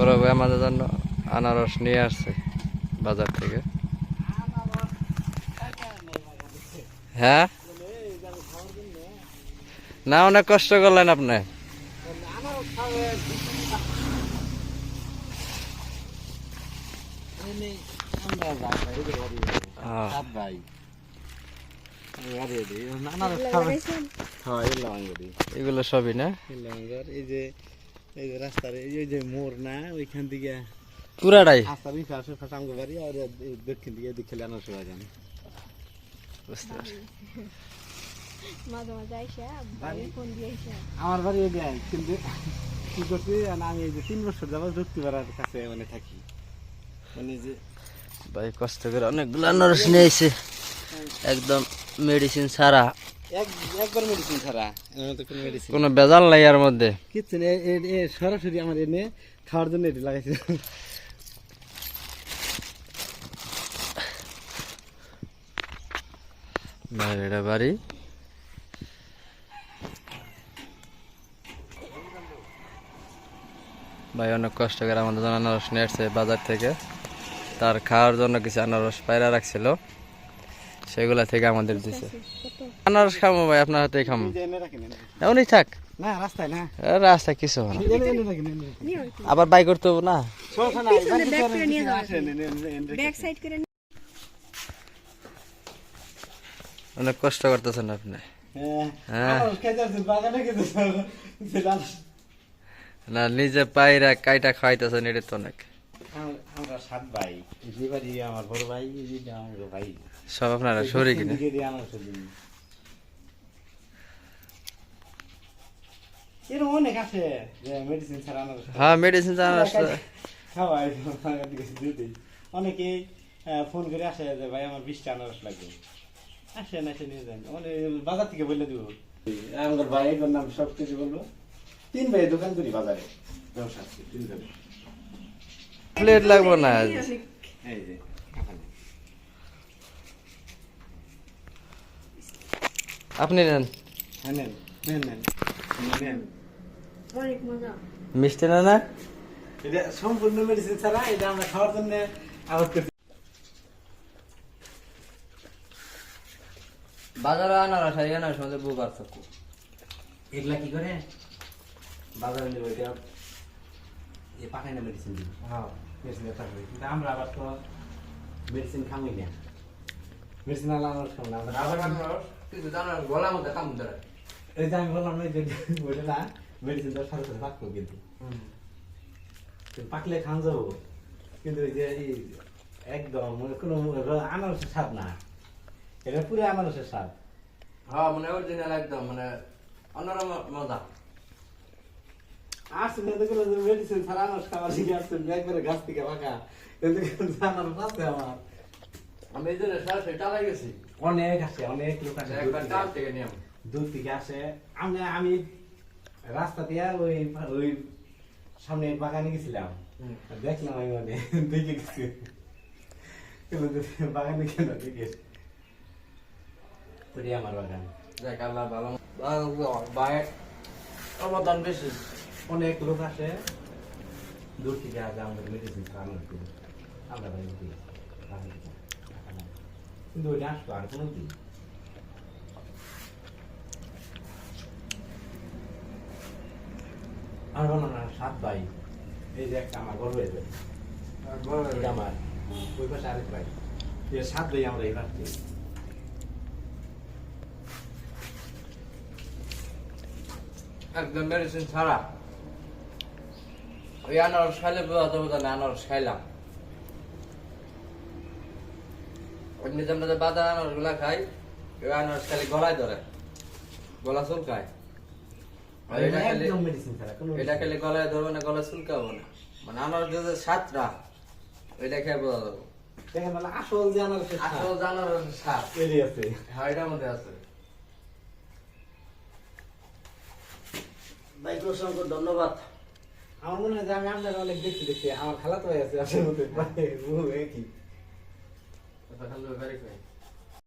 বড় ভাই আমাদের জন্য আনারস নিয়ে আসছে বাজার থেকে। হ্যাঁ? না অনেক কষ্ট করলেন আপনি। এগুলো সবই না? এই যে এই যে রাস্তার এই যে- যে মোড় না ওইখান থেকে পুরাটাই? নিচে আসে ফাঁকা আমগো বাড়ি আর এই দক্ষিণ দিকে এদিকে খেলে আনার সময় বুঝতে পারছি। আমার বাড়ি ওই কিন্তু কি করছি আর আমি এই যে তিন বছর যাব যুক্তিপাড়ার কাছে মানে থাকি। মানে যে ভাই কষ্ট করে অনেকগুলো আনারস নিয়ে এসে একদম মেডিসিন ছাড়া। এক একবার মেডিসিন ছাড়া। কোনো বেজাল নাই এর মধ্যে। কিচ্ছু সরাসরি আমার এনে খাওয়ার জন্য এটি লাগাইছে। এটা বাড়ি। ভাই অনেক কষ্ট করে আমাদের জন্য আনারস নিয়ে আসছে বাজার থেকে। তার খাওয়ার জন্য কিছু আনারস পায়রা রাখছিল। সেগুলা থেকে আমাদের দিছে। আনারস খামো ভাই আপনার হাতেই খামো। এমনই থাক। না রাস্তায় না। রাস্তা কিছু না। আবার বাই করতে হবে না? অনেক কষ্ট করতেছেন আপনি। হ্যাঁ, হ্যাঁ। না নিজে পায়রা কাইটা খাইতেছেন এটা তো অনেক। আমরা সাত ভাই এই যে বাড়ি আমার বড় ভাই এই আমার ভাই। সব আপনারা সরি কিনে? অনেক আছে যে মেডিসিন ছাড়া আনারস হ্যাঁ মেডিসিন আনারস খাওয়াই ফোন করে আসে যে ভাই আমার বিশটা আনারস লাগবে। আসেন এসে নিয়ে যান মানে বাজার থেকে বলে দিব। আমার ভাই নাম সব কিছু বলব। তিন ভাই দোকান করি বাজারে। ব্যবসা আছে তিন ভাই। প্লেট লাগবো না এই যে আপনি নেন। মিষ্টি না না? এটা সম্পূর্ণ মেডিসিন ছাড়া এটা আমরা খাওয়ার জন্য করছি বাজারে আনারস আর বউ পার্থক্য এগুলা কি করে? বাজারে এটা। এ পাকাই না মেডিসিন দিব। হ্যাঁ মেডিসিন থাকবে কিন্তু আমরা আবার তো মেডিসিন খামই না। মেডিসিন আলা আনারস খাব না আমরা আনারস কিন্তু আনারস গলার মধ্যে কাম ধরে। এই যে আমি বললাম না যে ওইটা না মেডিসিন তো সাথে সাথে পাকবো কিন্তু। পাকলে খান যাব। কিন্তু ওই যে একদম কোনো আনারসের স্বাদ না। এটা পুরো আনারসের স্বাদ। হ্যাঁ মানে অরিজিনাল একদম মানে অন্যরকম মজা। যে মেডিসিন ছাড়া আনারস খাবার শিখে একবারে গাছ থেকে আনারস আছে আমার আমি এই জন্য সরাসরি টালাই গেছি অনেক আছে অনেক লোক দূর একবার থেকে। টাল থেকে নিয়ম দূর থেকে আসে আমি আমি রাস্তা দিয়ে ওই ওই সামনে বাগানে গেছিলাম দেখলাম আমি মানে দেখে গেছি বাগানে কেন দেখে আমার বাগান দেখ আল্লাহ ভালো অবদান বেশি অনেক লোক আসে। দূর থেকে আসে আমাদের মেডিসিন খাওয়ানো করে আমরা দিই কিন্তু ওইটা আসলো আর কোনো দিন। আর বলো না সাত ভাই এই যে একটা আমার গর্ব হয়েছে এটা আমার ওই পাশে আরেক ভাই। এই সাত ভাই আমরা এই পাশে একদম মেডিসিন ছাড়া ওই আনারস খাইলে বোঝা যাবে না আনারস খাইলাম। আমরা যে বাজার আনারসগুলা খাই ওই আনারস খালি গলায় ধরে। গলা চুলকায়। আর এটা খালি গলায় ধরবে না গলা চুলকাবো না। মানে আনারস যে সাতটা ওইটা খেয়ে বোঝা যাবে। দেখেন মানে আসল জানার সাত এরই আছে। হ্যাঁ এটার মধ্যে আছে। ভাই অসংখ্য ধন্যবাদ। আমার মনে হয় যে আমি আপনার অনেক দেখছি দেখছি, আমার খালা তো আছে আসলে মতো। ভেরিফাই